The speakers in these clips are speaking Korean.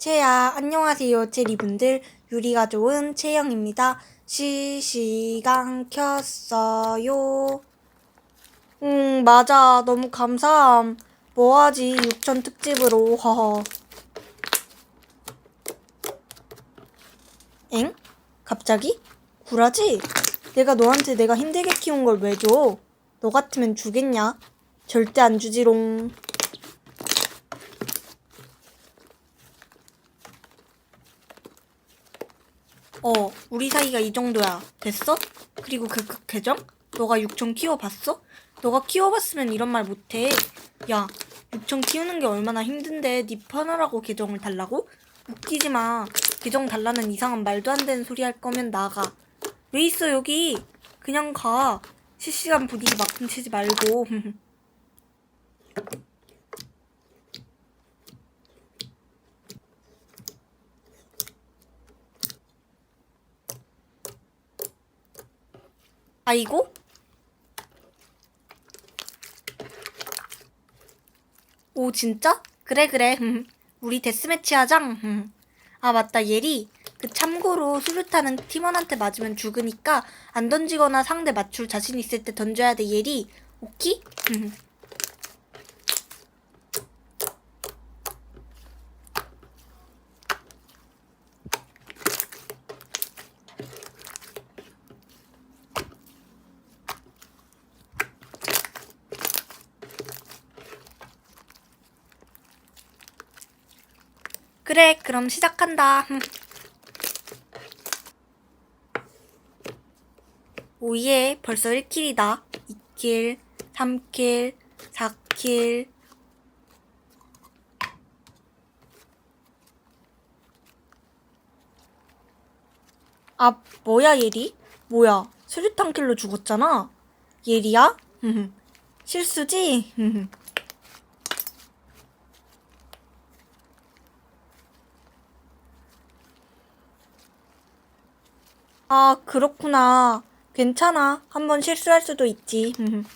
채야, 안녕하세요, 체리분들. 유리가 좋은 채영입니다. 실시간 켰어요. 응, 맞아. 너무 감사함. 뭐하지, 육천 특집으로, 허허. 엥? 갑자기? 구라지? 내가 너한테 내가 힘들게 키운 걸 왜 줘? 너 같으면 주겠냐? 절대 안 주지롱. 어, 우리 사이가 이 정도야. 됐어? 그리고 그, 그 계정? 너가 육청 키워봤어? 너가 키워봤으면 이런 말 못해. 야, 육청 키우는 게 얼마나 힘든데 네 편하라고 계정을 달라고? 웃기지 마. 계정 달라는 이상한 말도 안 되는 소리 할 거면 나가. 왜 있어 여기? 그냥 가. 실시간 분위기 막품 치지 말고. 아이고? 오, 진짜? 그래, 그래. 우리 데스매치 하장. 아, 맞다, 예리. 그 참고로 수류탄은 팀원한테 맞으면 죽으니까 안 던지거나 상대 맞출 자신 있을 때 던져야 돼, 예리. 오키? 그래, 그럼 시작한다. 오예, 벌써 1킬이다. 2킬, 3킬, 4킬. 아, 뭐야, 예리? 뭐야, 수류탄 킬로 죽었잖아. 예리야? 실수지? 아, 그렇구나. 괜찮아. 한번 실수할 수도 있지.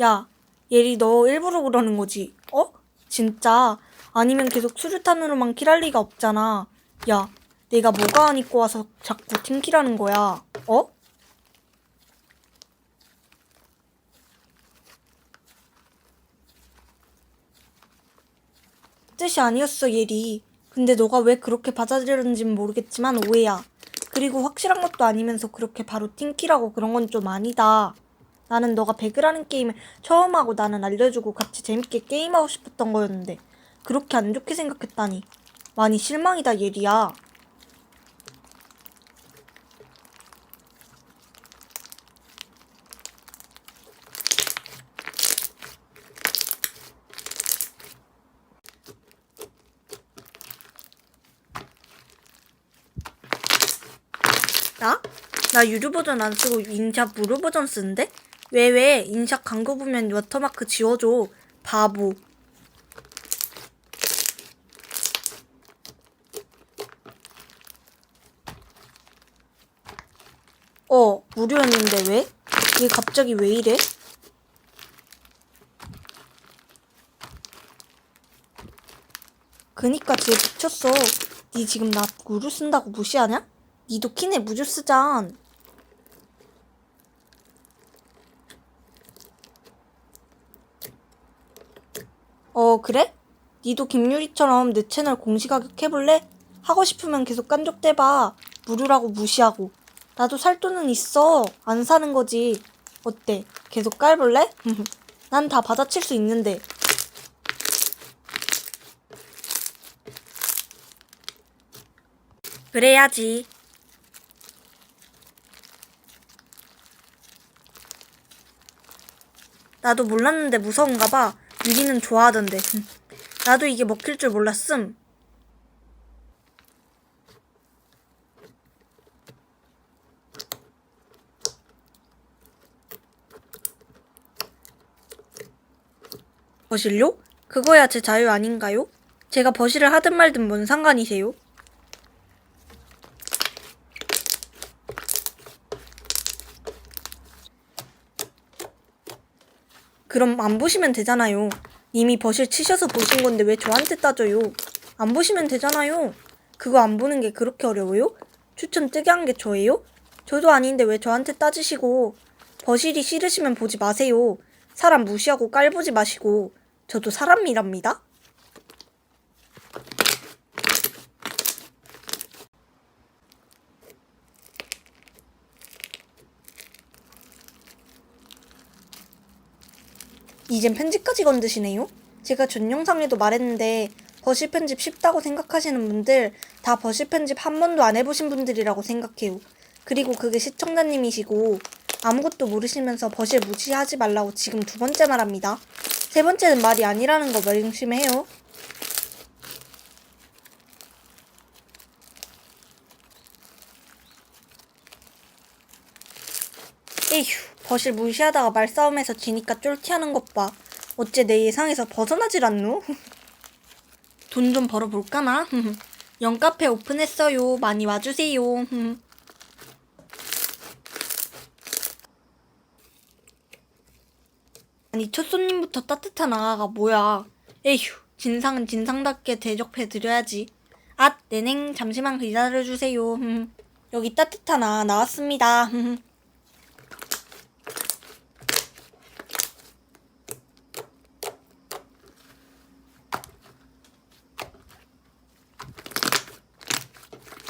야, 예리 너 일부러 그러는 거지? 어? 진짜? 아니면 계속 수류탄으로만 킬할 리가 없잖아. 야, 내가 뭐가 안 입고 와서 자꾸 팀킬하는 거야? 어? 뜻이 아니었어, 예리. 근데 너가 왜 그렇게 받아들였는지는 모르겠지만 오해야. 그리고 확실한 것도 아니면서 그렇게 바로 팀키라고 그런 건 좀 아니다. 나는 너가 배그라는 게임을 처음 하고 나는 알려주고 같이 재밌게 게임하고 싶었던 거였는데 그렇게 안 좋게 생각했다니. 많이 실망이다, 예리야. 나? 나 유료 버전 안 쓰고 인샵 무료 버전 쓰는데? 왜, 왜? 인샵 광고 보면 워터마크 지워줘. 바보. 어, 무료였는데 왜? 얘 갑자기 왜 이래? 그니까 쟤 미쳤어. 니 지금 나 무료 쓴다고 무시하냐? 니도 키네 무료 쓰잔. 어, 그래? 니도 김유리처럼 내 채널 공식하게 해볼래? 하고 싶으면 계속 깐족대봐. 무료라고 무시하고. 나도 살 돈은 있어. 안 사는 거지. 어때? 계속 깔볼래? 난 다 받아칠 수 있는데. 그래야지. 나도 몰랐는데 무서운가 봐. 유리는 좋아하던데. 나도 이게 먹힐 줄 몰랐음. 버실요? 그거야 제 자유 아닌가요? 제가 버실을 하든 말든 뭔 상관이세요? 그럼 안 보시면 되잖아요. 이미 버실 치셔서 보신 건데 왜 저한테 따져요? 안 보시면 되잖아요. 그거 안 보는 게 그렇게 어려워요? 추천 뜨게 한 게 저예요? 저도 아닌데 왜 저한테 따지시고 버실이 싫으시면 보지 마세요. 사람 무시하고 깔보지 마시고 저도 사람이랍니다. 이젠 편집까지 건드시네요? 제가 전 영상에도 말했는데 버실 편집 쉽다고 생각하시는 분들 다 버실 편집 한 번도 안 해보신 분들이라고 생각해요. 그리고 그게 시청자님이시고 아무것도 모르시면서 버실 무시하지 말라고 지금 두 번째 말합니다. 세 번째는 말이 아니라는 거 명심해요. 에휴, 버실 무시하다가 말싸움에서 지니까 쫄티하는 것 봐. 어째 내 예상에서 벗어나질 않노? 돈 좀 벌어볼까나? 영카페 오픈했어요. 많이 와주세요. 아니 첫 손님부터 따뜻한 아가가 뭐야? 에휴 진상은 진상답게 대접해 드려야지. 아 네넹 잠시만 기다려 주세요. 여기 따뜻한 아 나왔습니다.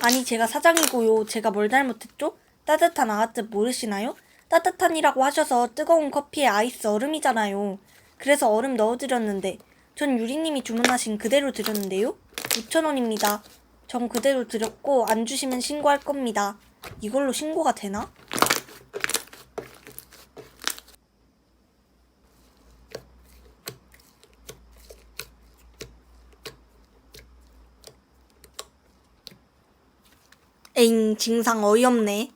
아니 제가 사장이고요. 제가 뭘 잘못했죠? 따뜻한 아아뜻 모르시나요? 따뜻한이라고 하셔서 뜨거운 커피에 아이스 얼음이잖아요. 그래서 얼음 넣어드렸는데 전 유리님이 주문하신 그대로 드렸는데요. 6천원입니다. 전 그대로 드렸고 안 주시면 신고할 겁니다. 이걸로 신고가 되나? 에잉 징상 어이없네.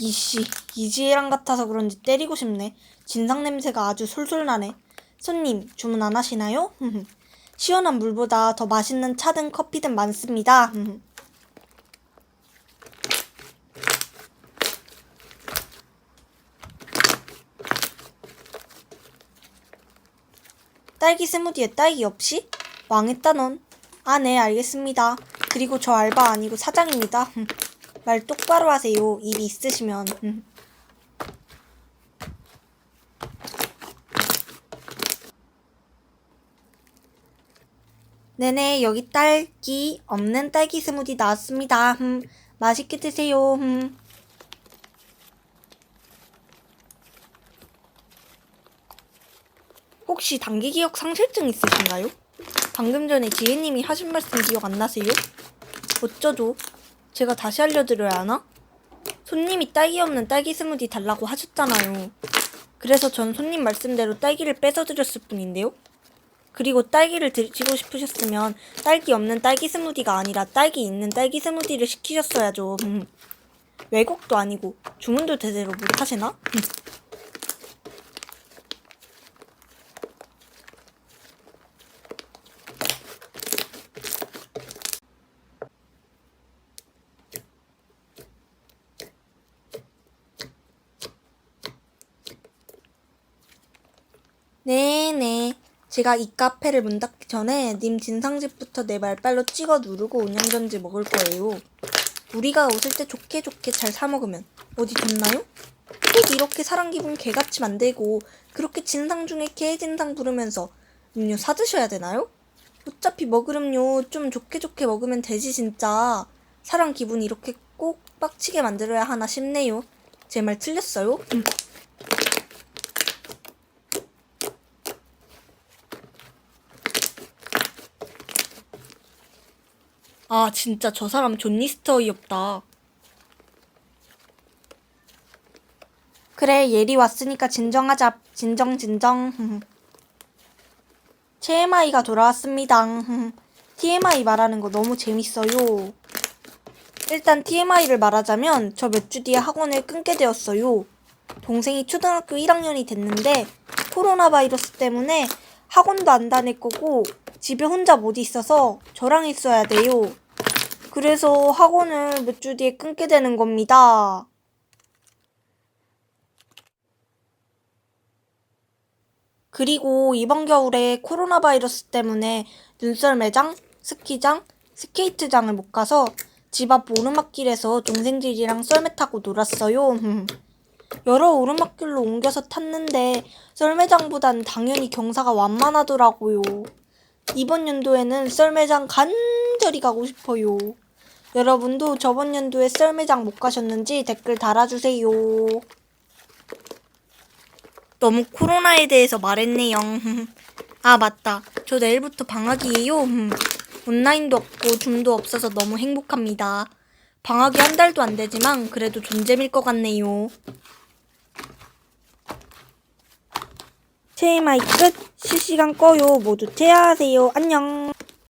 이씨 이지혜랑 같아서 그런지 때리고 싶네. 진상 냄새가 아주 솔솔 나네. 손님 주문 안 하시나요? 시원한 물보다 더 맛있는 차든 커피든 많습니다. 딸기 스무디에 딸기 없이? 망했다 넌. 아, 네, 알겠습니다. 그리고 저 알바 아니고 사장입니다. 말 똑바로 하세요. 입이 있으시면. 네네, 여기 딸기, 없는 딸기 스무디 나왔습니다. 음, 맛있게 드세요. 음. 혹시 단기 기억 상실증 있으신가요? 방금 전에 지혜님이 하신 말씀 기억 안 나세요? 어쩌죠? 제가 다시 알려드려야 하나? 손님이 딸기 없는 딸기 스무디 달라고 하셨잖아요. 그래서 전 손님 말씀대로 딸기를 뺏어 드렸을 뿐인데요. 그리고 딸기를 드시고 싶으셨으면 딸기 없는 딸기 스무디가 아니라 딸기 있는 딸기 스무디를 시키셨어야죠. 음. 외국도 아니고 주문도 제대로 못 하시나? 음. 네네. 제가 이 카페를 문 닫기 전에 님 진상집부터 내 말빨로 찍어 누르고 운영전지 먹을 거예요. 우리가 웃을 때 좋게 좋게 잘 사먹으면 어디 좋나요? 꼭 이렇게 사람 기분 개같이 만들고 그렇게 진상 중에 개진상 부르면서 음료 사드셔야 되나요? 어차피 먹을 음료 좀 좋게 좋게 먹으면 되지 진짜. 사람 기분 이렇게 꼭 빡치게 만들어야 하나 싶네요. 제 말 틀렸어요? 음. 아, 진짜 저 사람 존니스터 어이없다. 그래, 예리 왔으니까 진정하자. 진정, 진정. TMI가 돌아왔습니다. TMI 말하는 거 너무 재밌어요. 일단 TMI를 말하자면 저 몇 주 뒤에 학원을 끊게 되었어요. 동생이 초등학교 1학년이 됐는데 코로나 바이러스 때문에 학원도 안 다닐 거고 집에 혼자 못 있어서 저랑 있어야 돼요. 그래서 학원을 몇 주 뒤에 끊게 되는 겁니다. 그리고 이번 겨울에 코로나 바이러스 때문에 눈썰 매장, 스키장, 스케이트장을 못 가서 집 앞 오르막길에서 동생들이랑 썰매 타고 놀았어요. 여러 오르막길로 옮겨서 탔는데 썰매장보단 당연히 경사가 완만하더라고요. 이번 연도에는 썰매장 간절히 가고 싶어요. 여러분도 저번 연도에 썰매장 못 가셨는지 댓글 달아주세요. 너무 코로나에 대해서 말했네요. 아, 맞다. 저 내일부터 방학이에요. 온라인도 없고 줌도 없어서 너무 행복합니다. 방학이 한 달도 안 되지만 그래도 존재밀 것 같네요. 체이마이 끝. 실시간 꺼요. 모두 퇴하하세요. 안녕.